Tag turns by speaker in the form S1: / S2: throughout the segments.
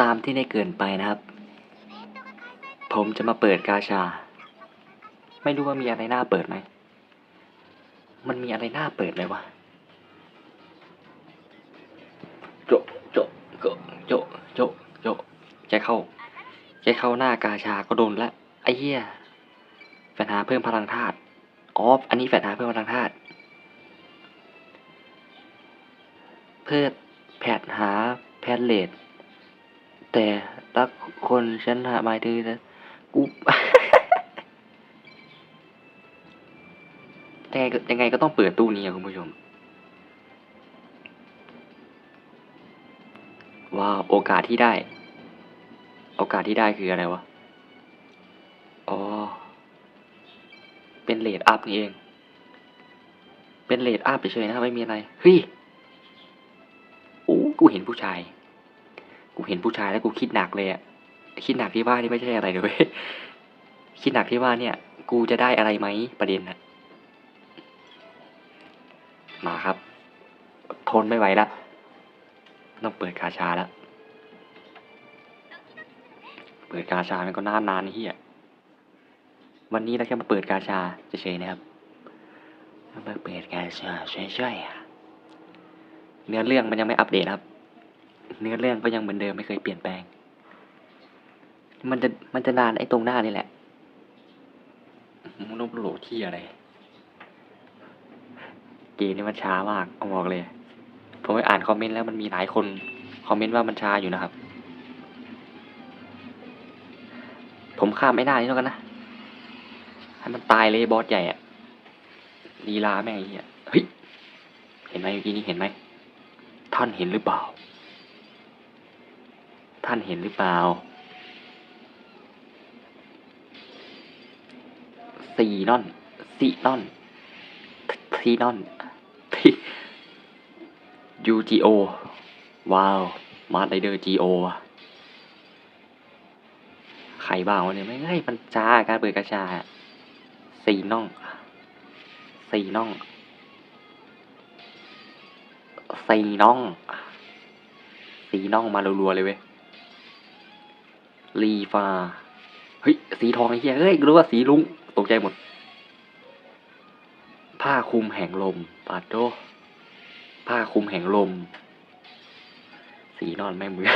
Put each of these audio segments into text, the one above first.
S1: ตามที่ได้เกินไปนะครับ ผมจะมาเปิดกาชา ไม่รู้ว่ามีอะไรน่าเปิดไหม มันมีอะไรน่าเปิดไหมวะโจะโจะโจโจะโจะโจะแค่เข้าแค่เข้าหน้ากาชาก็โดนละไอ้เหี้ยแฟนหาเพิ่มพลังธาตุอ๋ออันนี้แฟนหาเพิ่มพลังธาตุเพื่อแพทหาแพทเลด แต่ละคนฉันหาหมายถึงนะกูยังไงก็ยังไงก็ต้องเปิดตู้นี้คุณผู้ชม ว้าวโอกาสที่ได้ โอกาสที่ได้คืออะไรวะ อ๋อ เป็นเลดอัพนี่เอง เป็นเลดอัพเฉยๆนะไม่มีอะไร เฮ้ย โอ้ กูเห็นผู้ชาย กูเห็นผู้ชายแล้วกูคิดหนักเลยอะคิดหนักที่ว่านี่ไม่ใช่อะไรเลย คิดหนักที่ว่าเนี่ย กูจะได้อะไรไหมประเด็นนะมาครับ ทนไม่ไหวละต้องเปิดกาชาแล้วเปิดกาชามันก็นานนานเฮียวันนี้เราแค่มาเปิดกาชาเฉยๆนะครับมาเปิดกาชาช่วยๆอะเนื้อเรื่องมันยังไม่อัปเดตครับ เนื้อเรื่องก็ยังเหมือนเดิมไม่เคยเปลี่ยนแปลง มันจะมันจะนานไอ้ตรงหน้านี่แหละมันต้องโหลดที่อะไร เกมนี่มันช้ามากเอาบอกเลย ผมไปอ่านคอมเมนต์แล้วมันมีหลายคนคอมเมนต์ว่ามันช้าอยู่นะครับ ผมข้ามไม่ได้นี่แล้วกันนะให้มันตายเลยบอสใหญ่อะลีลาแม่งไอ้เหี้ยเฮ้ยเห็นไหมเมื่อกี้นี้เห็นไหมท่านเห็นหรือเปล่า ท่านเห็นหรือเปล่าสี่นอนสี่นอนทีนอนทียูจีโอว้าว มาร์ไดเดอร์จีโอว่ะใครบ้างวะเนี่ยไม่เฮ้ยมันจ้าการเปิดกระชาสี่น่องสี่น่องสีน้องสีน้องมารัวๆเลยเว้ย รีฟาเฮ้ย สีทองไอ้เหี้ยเฮ้ยรู้ว่าสีลุงตกใจหมด ผ้าคลุมแห่งลมปาดโดผ้าคลุมแห่งลม สีนอนแม่มือ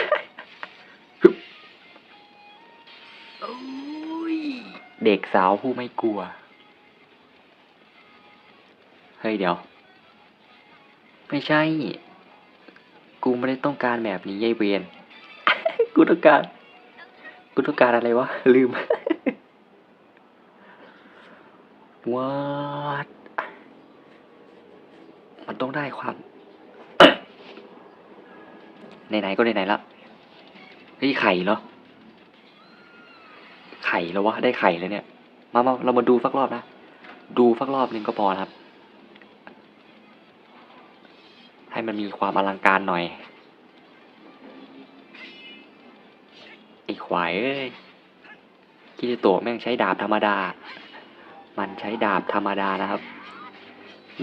S1: เด็กสาวผู้ไม่กลัว เฮ้ยเดี๋ยว ไม่ใช่ กูไม่ได้ต้องการแบบนี้ยายเวียน กูต้องการ กูต้องการอะไรวะ ลืมวัดมันต้องได้ความ ไหนๆก็ไหนๆละเฮ้ยไข่เหรอ ไข่แล้ววะ ได้ไข่แล้วเนี่ย มามาเรามาดูสักรอบนะ ดูสักรอบหนึ่งก็พอครับ ให้มันมีความอลังการหน่อย ควายเอ้ยคิริโตะแม่งใช้ดาบธรรมดา มันใช้ดาบธรรมดานะครับ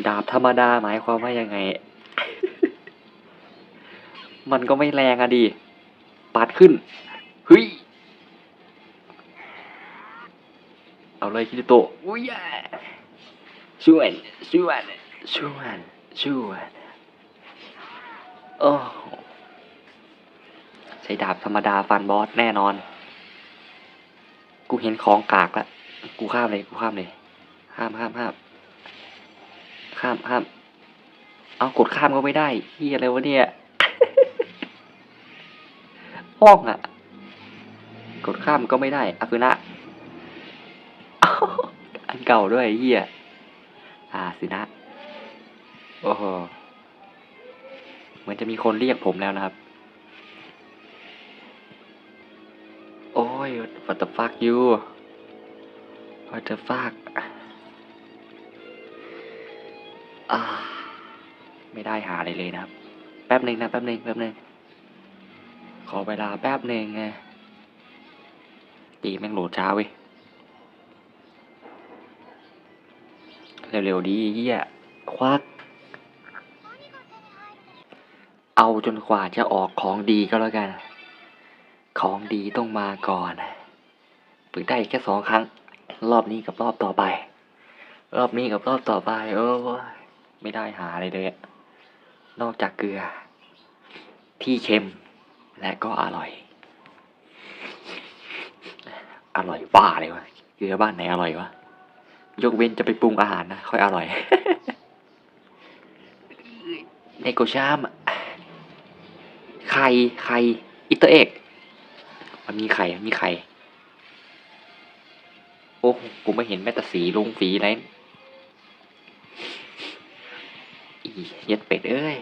S1: ดาบธรรมดาหมายความว่ายังไง มันก็ไม่แรงอะดิปัดขึ้นเฮ้ยเอาเลยคิริโตะอุ้ยแย่ช่วยช่วยช่วยช่วยโอ้ ใช้ดาบธรรมดาฟันบอสแน่นอน กูเห็นของกากละกูข้ามเลยกูข้ามเลยข้ามข้ามข้ามข้ามข้าม เอากดข้ามก็ไม่ได้เฮียอะไรวะเนี่ยห้องอะกดข้ามก็ไม่ได้อาคือนะอ้าวอันเก่าด้วยเฮียอ่าสินะ โอ้โห เหมือนจะมีคนเรียกผมแล้วนะครับ ย what the fuck you what the fuck ไม่ได้หาอะไรเลยนะครับ แป๊บหนึ่งนะ แป๊บหนึ่งแป๊บหนึ่งขอเวลาแป๊บหนึ่งไงตีแม่งโหลดช้าเว้ยเร็วๆดีเฮียควัก เอาจนกว่าจะออกของดีก็แล้วกัน ของดีต้องมาก่อนเปิดได้แค่สองครั้ง รอบนี้กับรอบต่อไป รอบนี้กับรอบต่อไปเออไม่ได้หาอะไรเลยนอกจากเกลือ ที่เค็ม และก็อร่อย อร่อยบ้าเลยวะเกลือบ้านไหนอร่อยวะยกเว้นจะไปปรุงอาหารนะ ค่อยอร่อยในโกชามไข่ไข่อิตเตอร์เอก มันมีไข่มีไข่โอ้กูไม่เห็นแม้แต่สีลุงสีอะไรอีเย็ดเป็ดเอ้ย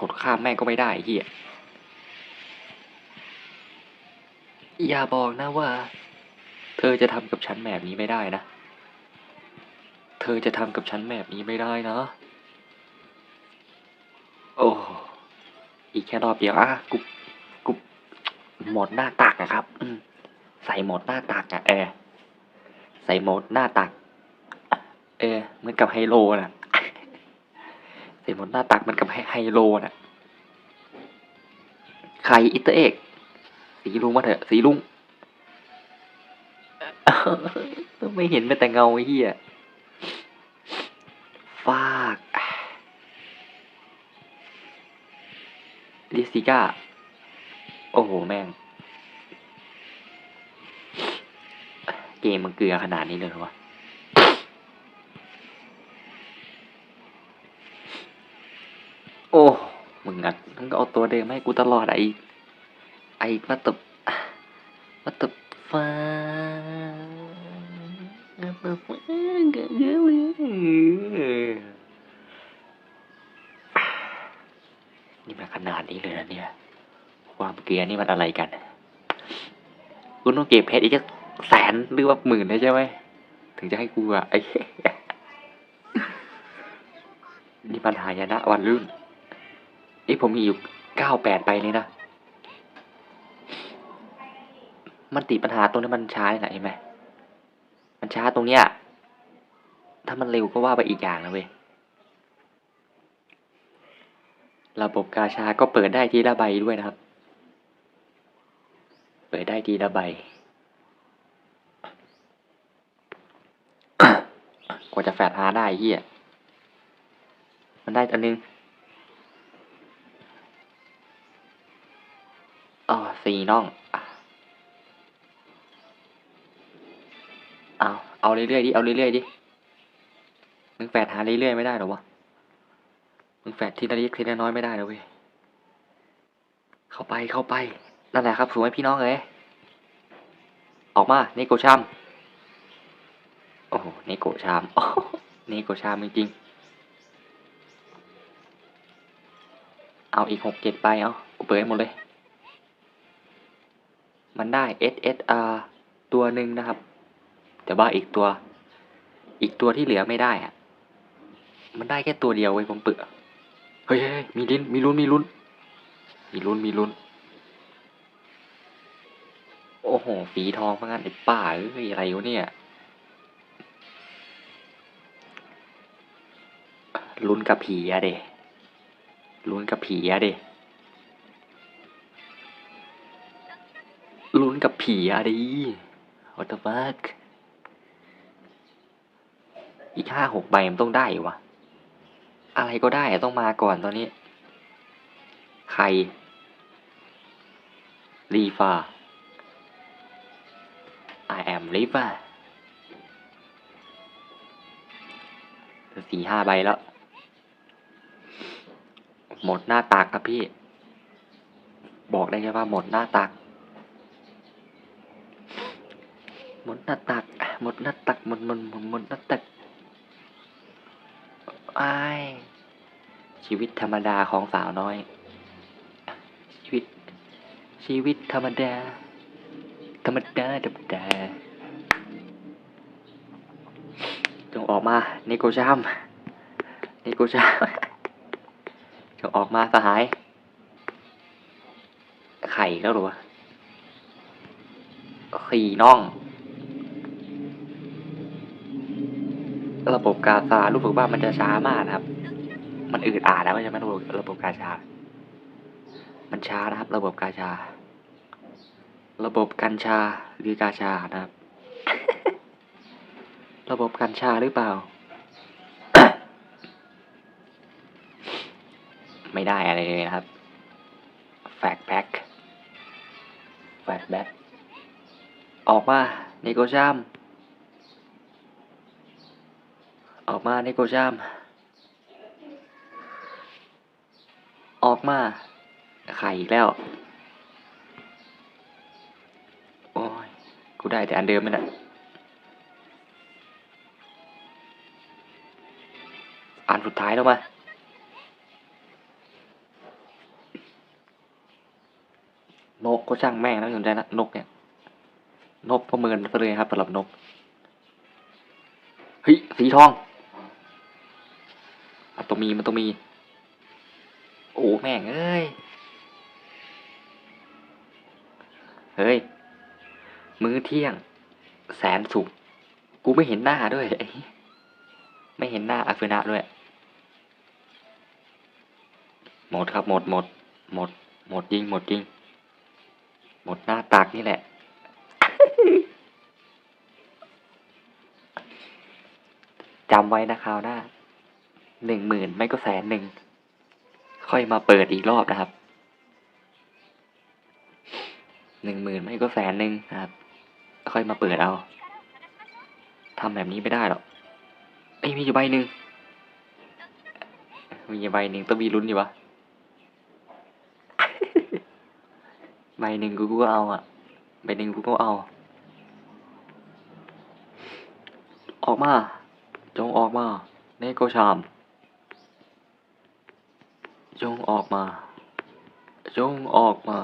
S1: กดข้ามแม่ก็ไม่ได้เฮียอย่าบอกนะว่า เธอจะทำกับฉันแบบนี้ไม่ได้นะ เธอจะทำกับฉันแบบนี้ไม่ได้นะ โอ้ อีกแค่รอบเดียวอะกูกูโหมดหน้าตักอะครับอืใส่หมดหน้าตักอะเออใส่หมดหน้าตัก เออเหมือนกับไฮโลน่ะใส่หมดหน้าตักเหมันกับไฮไฮโลน่ะไข่อิตเตอร์เอก สีลุงมาเถอะสีลุงไม่เห็นแม้แต่เงาเหี้ย ซิก้า โอ้โห แม่ง เกมมันเกลือขนาดนี้เลยหรอวะโอ้มึงอะมึงก็เอาตัวเดิมให้กูตลอดไอ้ไอ้มาตบมาตบฟ้ามาตบฟ้าเกลือเลย นี่มันขนาดนี้เลยนะเนี่ย ความเกลียนี่มันอะไรกัน คุณต้องเก็บเพชรอีกสักแสนหรือว่าหมื่นเลยใช่ไหมถึงจะให้กูอะไอ้นี่ปัญหายนะวันรุ่นเอ้ยผมมีอยู่เก้าแปดไปเลยนะ มันติดปัญหาตรงที่มันช้าไหนไหม มันช้าตรงเนี้ย ถ้ามันเร็วก็ว่าไปอีกอย่างนะเว้ย ระบบกาชาก็เปิดได้ทีละใบด้วยนะครับ เปิดได้ทีละใบกว่าจะแฟดหาได้เฮียมันได้อันนึงอ๋อสี่น่องเอาเอาเรื่อยๆดิ เอาเรื่อยๆดิ มึงแฟดหาเรื่อยๆไม่ได้หรอวะ มึงแฟดทีละเล็กทีละน้อยไม่ได้นะเว้ย เข้าไปเข้าไป นั่นแหละครับสวยพี่น้องเลยออกมาเนโกชาม โอ้โหเนโกชามโอ้เนโกชามจริงๆเอาอีกหกเจ็ดไปเอากูเปิดให้หมดเลย มันได้ SSR ตัวหนึ่งนะครับ แต่ว่าอีกตัว อีกตัวที่เหลือไม่ได้อะมันได้แค่ตัวเดียวเว้ยผมเปื่อ เฮ้ยเฮ้มีลิ้นมีลุ้นมีลุ้น มีลุ้นมีลุ้น โอ้โหฝีทองพงั้นไอ้ป่าเอ้ยอะไรวะเนี่ย ลุ้นกับผีอะเดลุ้นกับผีอะเดลุ้นกับผีอะดิ what the fuck อีกห้าหกใบมันต้องได้อยู่วะ อะไรก็ได้ต้องมาก่อนตอนนี้ ใคร รีฟา I am river สี่ห้าใบแล้ว หมดหน้าตักครับพี่ บอกได้แค่ว่าหมดหน้าตัก หมดหน้าตัก หมดหน้าตัก หมดหมดหมดหมดหน้าตักไอ ชีวิตธรรมดาของสาวน้อย ชีวิต ชีวิตธรรมดา ธรรมดาธรรมดาจงออกมาเนโกชามเนโกชามจงออกมาสหาย ไข่แล้วหรอวะขี่น่อง ระบบกาซารู้สึกว่ามันจะช้ามากครับ มันอืดอาดแล้วใช่ไหมระบบระบบกาชา มันช้านะครับ ระบบกาชา ระบบกัญชาหรือกาชานะครับ ระบบกัญชาหรือเปล่า ไม่ได้อะไรเลยนะครับ แฟกแบ็กแฟกแบ็กออกมาเนโกชัมออกมาเนโกชัม ออกมาไข่อีกแล้ว โอ้ย กูได้แต่อันเดิมนี่แหละอันสุดท้ายแล้วมานกก็ช่างแม่งนะสนใจนะนกเนี่ย นกประเมินไปเลยครับสำหรับนกเฮ้ยสีทองมันต้องมีมันต้องมี โอ้แม่งเอ้ย เฮ้ย มื้อเที่ยง แสนสุข กูไม่เห็นหน้าด้วย ไม่เห็นหน้าอาฟินะด้วย หมดครับ หมดหมด หมด หมดยิง หมดยิง หมดหน้าตักนี่แหละจำไว้นะคราวหน้าหนึ่งหมื่นไม่ก็แสนหนึ่ง ค่อยมาเปิดอีกรอบนะครับหนึ่งหมื่นไม่ก็แสนหนึ่งนะครับ ค่อยมาเปิดเอาทำแบบนี้ไม่ได้หรอกเอ้ยมีอยู่ใบหนึ่งมีอยู่ใบหนึ่งต้องมีลุ้นอยู่วะใบหนึ่งกูก็เอาอะใบหนึ่งกูก็เอา ออกมา จงออกมาเนโกชาม จงออกมา จงออกมา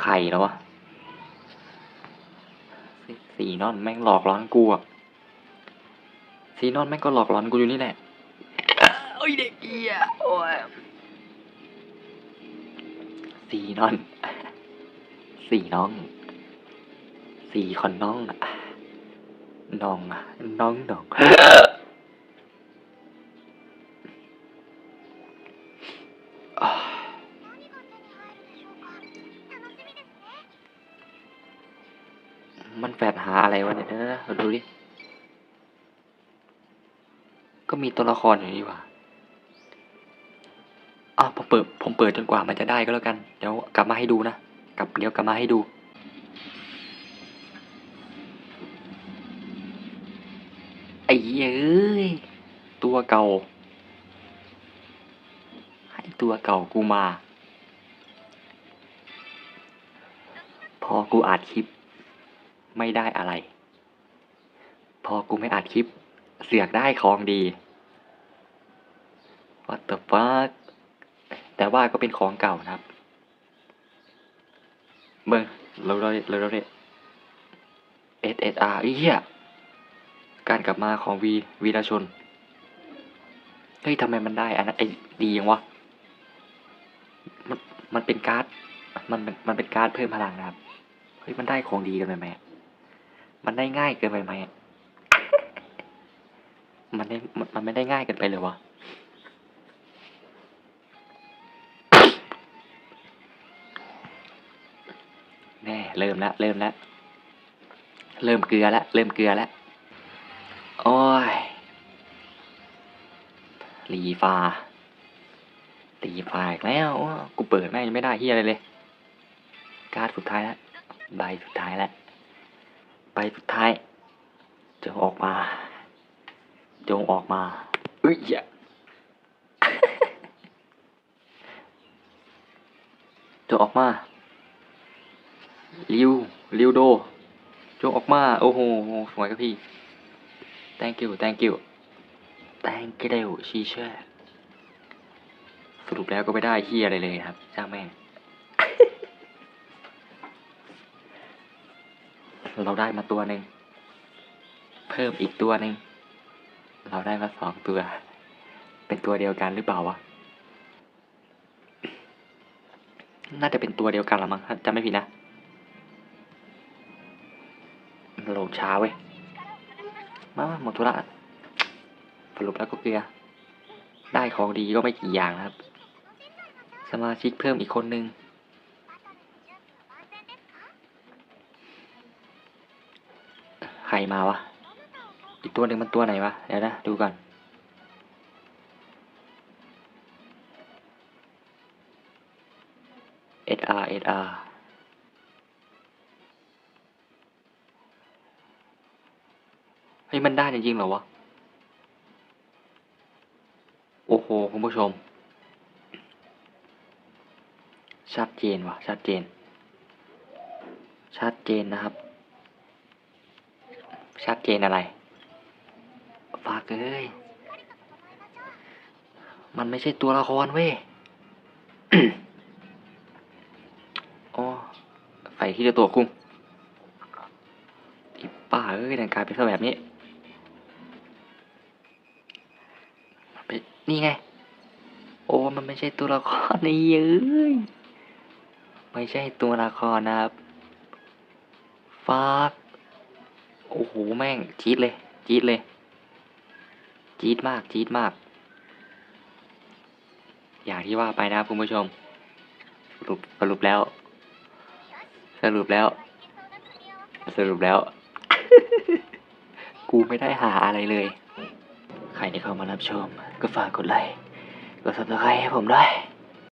S1: ไข่แล้ววะสสีนอนแม่งหลอกล้อนกูอะสีนอนแม่งก็หลอกล้อนกูอยู่นี่แหละโอ้ยเด็กเกียโอ้ยสีนอนสีน้องสีคอนน้องอะน้องอะน้องน้อง เราดูดิ ก็มีตัวละครอยู่นี่ว่าอ้าวผมเปิด ผมเปิดจนกว่ามันจะได้ก็แล้วกัน เดี๋ยวกลับมาให้ดูนะ กลับเดี๋ยวกลับมาให้ดูไอ้เหี้ยเอ้ย ตัวเก่า ให้ตัวเก่ากูมา พอกูอัดคลิปไม่ได้อะไร อกูไม่อัดคลิป เสือกได้ของดี What the fuck แต่ว่าก็เป็นของเก่านะครับ เบิ่งเราเราเราเราเนี่ย SSR ไอ้เหี้ยการกลับมาของวีวีรชน เฮ้ยทำไมมันได้อันนั้นไอ้ดียังวะ มันมันเป็นการ์ด มันเป็นมันเป็นการ์ดเพิ่มพลังนะครับ เฮ้ยมันได้ของดีกันไปไหมอะมันได้ง่ายเกินไปไหมอะ มันได้มันมันไม่ได้ง่ายเกินไปเลยวะแน่เริ่มแล้วเริ่มแล้วเริ่มเกลือแล้วเริ่มเกลือแล้วโอ้ยรีฟาตีฟาอีกแล้วกูเปิดแม่งยังไม่ได้เฮียอะไรเลย การ์ดสุดท้ายแล้วใบสุดท้ายแล้วใบสุดท้ายจงออกมา จงออกมาเอ้ยอย่าจงออกมาริวริวโด จงออกมา โอ้โห สวยครับพี่ thank you thank you thank you ชีเช่สรุปแล้วก็ไม่ได้เฮียอะไรเลยครับจ้างแม่งเราได้มาตัวหนึ่ง เพิ่มอีกตัวหนึ่ง เราได้มาสองตัว เป็นตัวเดียวกันหรือเปล่าวะ น่าจะเป็นตัวเดียวกันละมั้งถ้าจำไม่ผิดนะโลดช้าเว้ยมามาหมดธุระสรุปแล้วก็เกลือ ได้ของดีก็ไม่กี่อย่างนะครับ สมาชิกเพิ่มอีกคนนึงใครมาวะ อีกตัวหนึ่งมันตัวไหนวะ เดี๋ยวนะ ดูก่อน SR SR เฮ้ยมันได้จริงๆเหรอวะ โอ้โห คุณผู้ชม ชัดเจนวะชัดเจน ชัดเจนนะครับ ชัดเจนอะไร ฝากเอ้ย มันไม่ใช่ตัวละครเว้ยอ๋อไฟที่จะตัวคุ้งอีป้าเอ้ยแต่งกายเป็นซะแบบนี้มันเป็นนี่ไง โอ้ มันไม่ใช่ตัวละครนี่เอ้ยไม่ใช่ตัวละครนะครับฟากโอ้โห แม่ง จี๊ดเลย จี๊ดเลย จี๊ดมากจี๊ดมาก อย่างที่ว่าไปนะคุณผู้ชม สรุปสรุปแล้ว สรุปแล้ว สรุปแล้ว กูไม่ได้หาอะไรเลย ใครที่เข้ามารับชม ก็ฝากกดไลค์กดซับสไครต์ให้ผมด้วย